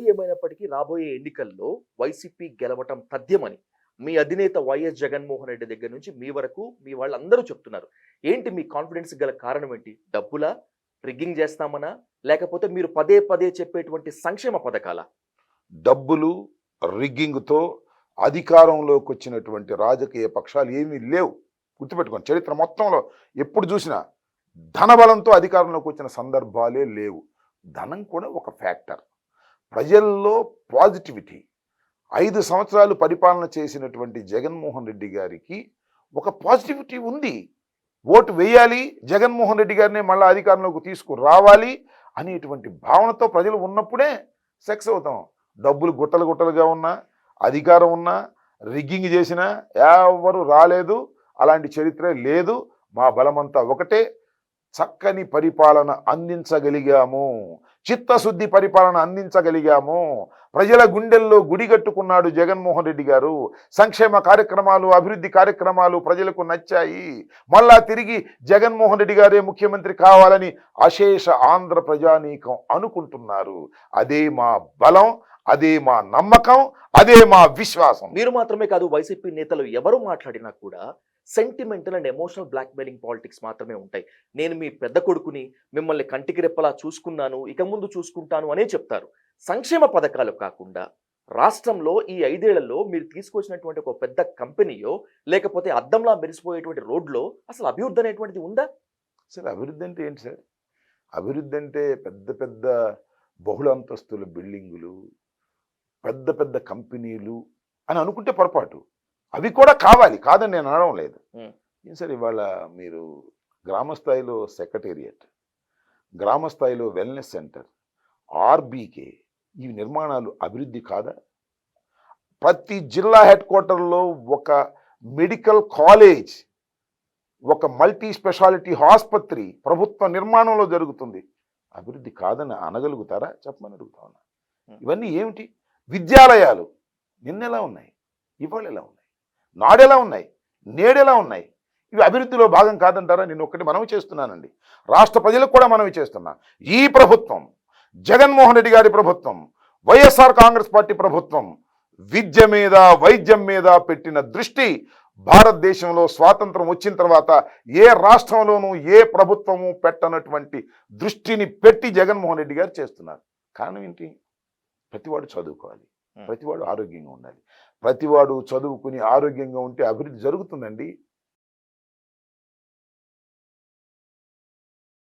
ఏది ఏమైనప్పటికీ రాబోయే ఎన్నికల్లో వైసీపీ గెలవటం తథ్యమని మీ అధినేత వైఎస్ జగన్మోహన్ రెడ్డి దగ్గర నుంచి మీ వరకు మీ వాళ్ళందరూ చెప్తున్నారు. ఏంటి మీ కాన్ఫిడెన్స్ గల కారణం ఏంటి? డబ్బులా? రిగ్గింగ్ చేస్తామనా? లేకపోతే మీరు పదే పదే చెప్పేటువంటి సంక్షేమ పథకాల? డబ్బులు రిగ్గింగ్తో అధికారంలోకి వచ్చినటువంటి రాజకీయ పక్షాలు ఏమీ లేవు. గుర్తుపెట్టుకోండి చరిత్ర మొత్తంలో ఎప్పుడు చూసినా ధనబలంతో అధికారంలోకి వచ్చిన సందర్భాలే లేవు. ధనం కూడా ఒక ఫ్యాక్టర్. ప్రజల్లో పాజిటివిటీ. ఐదు సంవత్సరాలు పరిపాలన చేసినటువంటి జగన్మోహన్ రెడ్డి గారికి ఒక పాజిటివిటీ ఉంది. ఓటు వేయాలి జగన్మోహన్ రెడ్డి గారిని మళ్ళీ అధికారంలోకి తీసుకురావాలి అనేటువంటి భావనతో ప్రజలు ఉన్నప్పుడే సెక్స్ అవుతాం. డబ్బులు గుట్టలు గుట్టలుగా ఉన్నా అధికారం ఉన్నా రిగ్గింగ్ చేసినా ఎవరు రాలేదు అలాంటి చరిత్ర లేదు. మా బలమంతా ఒకటే. చక్కని పరిపాలన అందించగలిగాము. చిత్తశుద్ధి పరిపాలన అందించగలిగాము. ప్రజల గుండెల్లో గుడి కట్టుకున్నాడు జగన్మోహన్ రెడ్డి గారు. సంక్షేమ కార్యక్రమాలు అభివృద్ధి కార్యక్రమాలు ప్రజలకు నచ్చాయి. మళ్ళా తిరిగి జగన్మోహన్ రెడ్డి గారే ముఖ్యమంత్రి కావాలని అశేష ఆంధ్ర ప్రజానీకం అనుకుంటున్నారు. అదే మా బలం అదే మా నమ్మకం అదే మా విశ్వాసం. మీరు మాత్రమే కాదు వైసీపీ నేతలు ఎవరు మాట్లాడినా కూడా sentimental and emotional blackmailing politics మాత్రమే ఉంటాయి. నేను మీ పెద్ద కొడుకుని మిమ్మల్ని కంటికి రెప్పలా చూసుకున్నాను ఇక ముందు చూసుకుంటాను అనే చెప్తారు. సంక్షేమ పథకాలు కాకుండా రాష్ట్రంలో ఈ ఐదేళ్ళలో మీరు తీసుకొచ్చినటువంటి ఒక పెద్ద కంపెనీయో లేకపోతే అద్దంలా మెరిసిపోయేటువంటి రోడ్లో అసలు అభివృద్ధి అనేటువంటిది ఉందా? అసలు అభివృద్ధి అంటే ఏంటి సార్? అభివృద్ధి అంటే పెద్ద పెద్ద బహుళ అంతస్తుల బిల్డింగులు పెద్ద పెద్ద కంపెనీలు అని అనుకుంటే పొరపాటు. అవి కూడా కావాలి కాదని నేను అనడం లేదు. ఏం సార్ ఇవాళ మీరు గ్రామ స్థాయిలో సెక్రటేరియట్ గ్రామ స్థాయిలో వెల్నెస్ సెంటర్ ఆర్బీకే ఈ నిర్మాణాలు అభివృద్ధి కాదా? ప్రతి జిల్లా హెడ్ క్వార్టర్లో ఒక మెడికల్ కాలేజ్ ఒక మల్టీ స్పెషాలిటీ ఆసుపత్రి ప్రభుత్వ నిర్మాణంలో జరుగుతుంది. అభివృద్ధి కాదని అనగలుగుతారా? చెప్పమని అడుగుతా ఉన్నా. ఇవన్నీ ఏమిటి? విద్యాలయాలు నిన్నెలా ఉన్నాయి? ఇవాళ ఎలా ఉన్నాయి? నాడెలా ఉన్నాయి? నేడెలా ఉన్నాయి? ఇవి అభివృద్ధిలో భాగం కాదంటారా? నేను ఒక్కటి మనవి చేస్తున్నానండి. రాష్ట్ర ప్రజలకు కూడా మనవి చేస్తున్నా. ఈ ప్రభుత్వం జగన్మోహన్ రెడ్డి గారి ప్రభుత్వం వైఎస్ఆర్ కాంగ్రెస్ పార్టీ ప్రభుత్వం విద్య మీద వైద్యం మీద పెట్టిన దృష్టి భారతదేశంలో స్వాతంత్రం వచ్చిన తర్వాత ఏ రాష్ట్రంలోనూ ఏ ప్రభుత్వము పెట్టనటువంటి దృష్టిని పెట్టి జగన్మోహన్ రెడ్డి గారు చేస్తున్నారు. కారణం ఏంటి? ప్రతివాడు చదువుకోవాలి. ప్రతివాడు ఆరోగ్యంగా ఉండాలి. ప్రతివాడు చదువుకుని ఆరోగ్యంగా ఉంటే అభివృద్ధి జరుగుతుందండి.